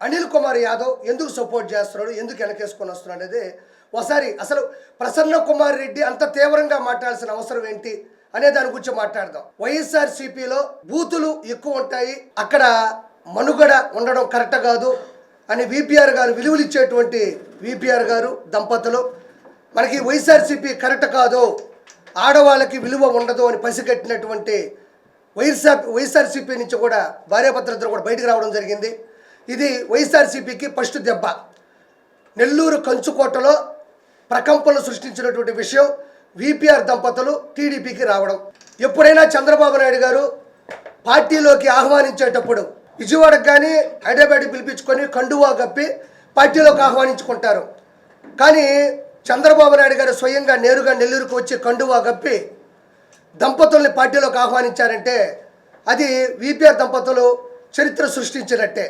అనిల్ కుమార్ యాదవ్ ఎందుకు సపోర్ట్ చేస్తున్నాడు ఎందుకు వెనకేసుకొని వస్తున్నాడు అనేది ఒకసారి అసలు ప్రసన్న కుమార్ రెడ్డి అంత తీవ్రంగా మాట్లాడాల్సిన అవసరం ఏంటి అనే దాని గురించి మాట్లాడదాం. వైఎస్ఆర్ సిపిలో బూతులు ఎక్కువ ఉంటాయి అక్కడ మనుగడ ఉండడం కరెక్ట్ కాదు అని విపిఆర్ గారు విలువలు ఇచ్చేటువంటి విపిఆర్ గారు దంపతులు. మనకి వైఎస్ఆర్సీపీ కరెక్ట్ కాదు ఆడవాళ్ళకి విలువ ఉండదు అని పసిగట్టినటువంటి వైఎస్ఆర్ వైఎస్ఆర్సీపీ నుంచి కూడా భార్యాభర్తలిద్దరు కూడా బయటకు రావడం జరిగింది. ఇది వైఎస్ఆర్సీపీకి ఫస్ట్ దెబ్బ. నెల్లూరు కంచుకోటలో ప్రకంపనలు సృష్టించినటువంటి విషయం విపిఆర్ దంపతులు టీడీపీకి రావడం. ఎప్పుడైనా చంద్రబాబు నాయుడు గారు పార్టీలోకి ఆహ్వానించేటప్పుడు విజయవాడకు కానీ హైదరాబాద్ పిలిపించుకొని కండువా కప్పి పార్టీలోకి ఆహ్వానించుకుంటారు. కానీ చంద్రబాబు నాయుడు గారు స్వయంగా నేరుగా నెల్లూరుకు వచ్చి కండువా కప్పి దంపతుల్ని పార్టీలోకి ఆహ్వానించారంటే అది విపిఆర్ దంపతులు చరిత్ర సృష్టించినట్టే.